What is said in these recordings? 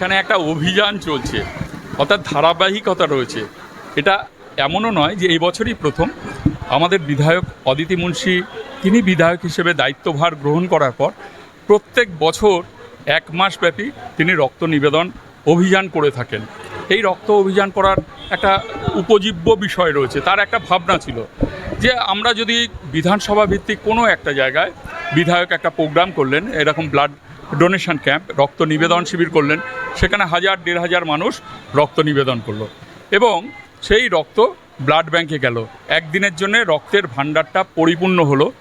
এখানে একটা অভিযান চলছে, অর্থাৎ ধারাবাহিকতা রয়েছে। এটা এমনও নয় যে এই বছরই প্রথম। আমাদের বিধায়ক অদিতি মুন্সি, তিনি বিধায়ক হিসেবে দায়িত্বভার গ্রহণ করার পর প্রত্যেক বছর এক মাস ব্যাপী তিনি রক্ত নিবেদন অভিযান করে থাকেন। এই রক্ত অভিযান করার একটা উপজীব্য বিষয় রয়েছে, তার একটা ভাবনা ছিল যে আমরা যদি বিধানসভা ভিত্তিক কোনো একটা জায়গায় বিধায়ক একটা প্রোগ্রাম করলেন, এরকম ব্লাড ডোনেশন ক্যাম্প রক্ত নিবেদন শিবির করলেন। সেখানে হাজার, দেড় হাজার মানুষ রক্ত নিবেদন করল। এবং সেই রক্ত ব্লাড ব্যাংকে গেল। একদিনের জন্য রক্তের ভাণ্ডারটা পরিপূর্ণ হলো।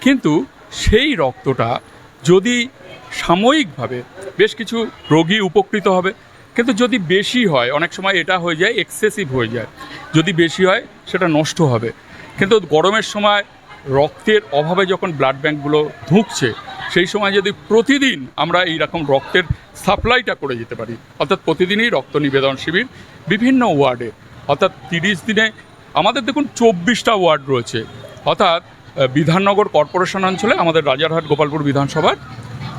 কিন্তু সেই রক্তটা যদি সাময়িকভাবে বেশ কিছু রোগী উপকৃত হবে, কিন্তু যদি বেশি হয়, অনেক সময় এটা হয়ে যায় এক্সেসিভ হয়ে যায়। যদি বেশি হয়, সেটা নষ্ট হবে। কিন্তু গরমের সময় রক্তের অভাবে যখন ব্লাড ব্যাঙ্কগুলো ধুঁকছে সেই সময় যদি প্রতিদিন আমরা এই রকম রক্তের সাপ্লাইটা করে যেতে পারি, অর্থাৎ প্রতিদিনই রক্ত নিবেদন শিবির বিভিন্ন ওয়ার্ডে, অর্থাৎ তিরিশ দিনে আমাদের দেখুন চব্বিশটা ওয়ার্ড রয়েছে। অর্থাৎ বিধাননগর কর্পোরেশন অঞ্চলে আমাদের রাজারহাট গোপালপুর বিধানসভার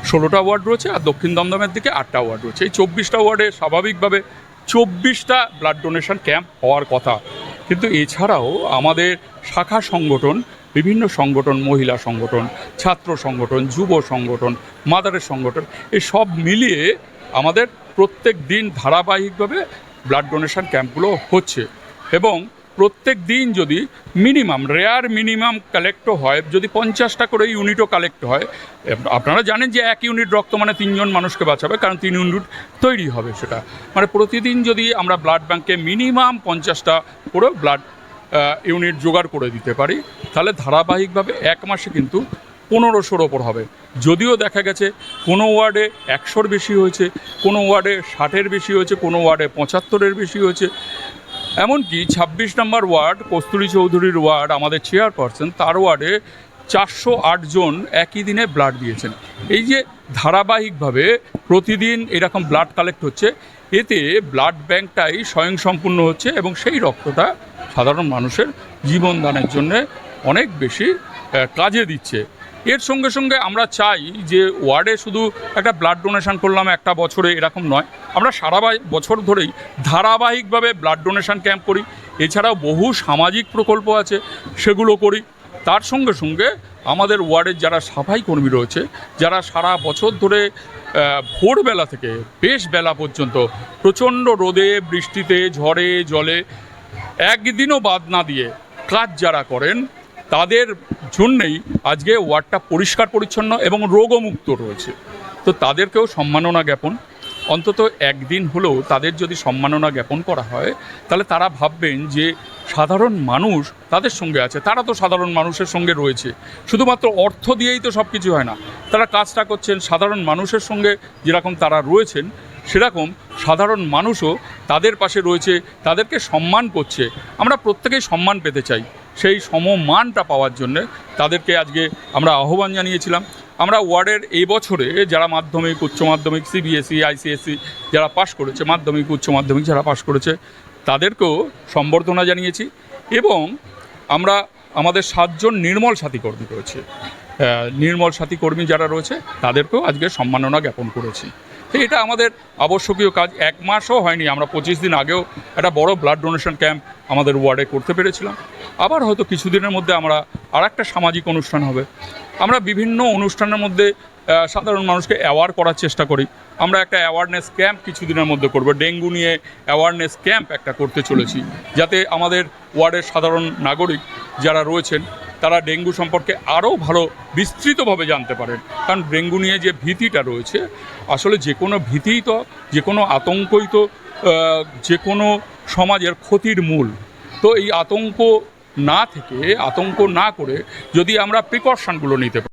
ষোলোটা ওয়ার্ড রয়েছে আর দক্ষিণ দমদমের দিকে আটটা ওয়ার্ড রয়েছে। এই চব্বিশটা ওয়ার্ডে স্বাভাবিকভাবে চব্বিশটা ব্লাড ডোনেশন ক্যাম্প হওয়ার কথা। কিন্তু এছাড়াও আমাদের শাখা সংগঠন বিভিন্ন সংগঠন, মহিলা সংগঠন, ছাত্র সংগঠন, যুব সংগঠন, মাদারের সংগঠন, এই সব মিলিয়ে আমাদের প্রত্যেক দিন ধারাবাহিকভাবে ব্লাড ডোনেশন ক্যাম্পগুলো হচ্ছে। এবং প্রত্যেক দিন যদি মিনিমাম রেয়ার মিনিমাম কালেক্টও হয়, যদি পঞ্চাশটা করে ইউনিটও কালেক্ট হয়, আপনারা জানেন যে এক ইউনিট রক্ত মানে তিনজন মানুষকে বাঁচাবে, কারণ তিন ইউনিট তৈরি হবে সেটা। মানে প্রতিদিন যদি আমরা ব্লাড ব্যাঙ্কে মিনিমাম পঞ্চাশটা করে ব্লাড ইউনিট জোগাড় করে দিতে পারি, তাহলে ধারাবাহিকভাবে এক মাসে কিন্তু পনেরোশোর ওপর হবে। যদিও দেখা গেছে কোনো ওয়ার্ডে একশোর বেশি হয়েছে, কোনো ওয়ার্ডে ষাটের বেশি হয়েছে, কোনো ওয়ার্ডে পঁচাত্তরের বেশি হয়েছে। এমনকি ছাব্বিশ নম্বর ওয়ার্ড, কস্তুরী চৌধুরীর ওয়ার্ড, আমাদের চেয়ারপারসন, তার ওয়ার্ডে চারশো আট জন একই দিনে ব্লাড দিয়েছেন। এই যে ধারাবাহিকভাবে প্রতিদিন এরকম ব্লাড কালেক্ট হচ্ছে, এতে ব্লাড ব্যাংকটাই স্বয়ংসম্পূর্ণ হচ্ছে এবং সেই রক্তটা সাধারণ মানুষের জীবনদানের জন্য অনেক বেশি কাজে দিচ্ছে। এর সঙ্গে সঙ্গে আমরা চাই যে ওয়ার্ডে শুধু একটা ব্লাড ডোনেশন করলাম একটা বছরে এরকম নয়। আমরা সারা বছর ধরেই ধারাবাহিকভাবে ব্লাড ডোনেশন ক্যাম্প করি। এছাড়াও বহু সামাজিক প্রকল্প আছে, সেগুলো করি। তার সঙ্গে সঙ্গে আমাদের ওয়ার্ডের যারা সাফাই কর্মী রয়েছে, যারা সারা বছর ধরে ভোরবেলা থেকে, বেশ বেলা পর্যন্ত প্রচণ্ড রোদে, বৃষ্টিতে, ঝড়ে, জলে একদিনও বাদ না দিয়ে কাজ যারা করেন, তাদের জন্যেই আজকে ওয়ার্ডটা পরিষ্কার পরিচ্ছন্ন এবং রোগমুক্ত রয়েছে। তো তাদেরকেও সম্মাননা জ্ঞাপন। অন্তত একদিন হলেও তাদের যদি সম্মাননা জ্ঞাপন করা হয়, তাহলে তারা ভাববেন যে সাধারণ মানুষ তাদের সঙ্গে আছে। তারা তো সাধারণ মানুষের সঙ্গে রয়েছে। শুধুমাত্র অর্থ দিয়েই তো সব কিছু হয় না। তারা কাজটা করছেন সাধারণ মানুষের সঙ্গে যেরকম তারা রয়েছেন সেরকম সাধারণ মানুষও তাদের পাশে রয়েছে, তাদেরকে সম্মান করছে। আমরা প্রত্যেকেই সম্মান পেতে চাই। সেই সমমানটা পাওয়ার জন্য তাদেরকে আজকে আমরা আহ্বান জানিয়েছিলাম। আমরা ওয়ার্ডের এই বছরে যারা মাধ্যমিক, উচ্চ মাধ্যমিক, সিবিএসই আইসিএসসি যারা পাশ করেছে, মাধ্যমিক, উচ্চ মাধ্যমিক যারা পাশ করেছে, তাদেরকেও সম্বর্ধনা জানিয়েছি এবং আমরা আমাদের সাতজন নির্মল সাথী কর্মী রয়েছে। নির্মল সাথী কর্মী যারা রয়েছে, তাদেরকেও আজকে সম্মাননা জ্ঞাপন করেছি। এটা আমাদের আবশ্যকীয় কাজ। এক মাসও হয়নি, আমরা পঁচিশ দিন আগেও একটা বড় ব্লাড ডোনেশন ক্যাম্প আমাদের ওয়ার্ডে করতে পেরেছিলাম। আবার হয়তো কিছুদিনের মধ্যে আমরা আর একটা সামাজিক অনুষ্ঠান হবে। আমরা বিভিন্ন অনুষ্ঠানের মধ্যে সাধারণ মানুষকে অ্যাওয়ার করার চেষ্টা করি। আমরা একটা অ্যাওয়ারনেস ক্যাম্প কিছুদিনের মধ্যে করব। ডেঙ্গু নিয়ে অ্যাওয়ারনেস ক্যাম্প একটা করতে চলেছি। যাতে আমাদের ওয়ার্ডের সাধারণ নাগরিক যারা রয়েছেন তারা ডেঙ্গু সম্পর্কে আরও ভালো বিস্তৃতভাবে জানতে পারেন। কারণ ডেঙ্গু নিয়ে যে ভীতিটা রয়েছে, আসলে যে কোনো ভীতিই তো, যে কোনো আতঙ্কই তো যে কোনো সমাজের ক্ষতির মূল। তো এই আতঙ্ক না থেকে, আতঙ্ক না করে যদি আমরা প্রিকশনগুলো নিতে পারি।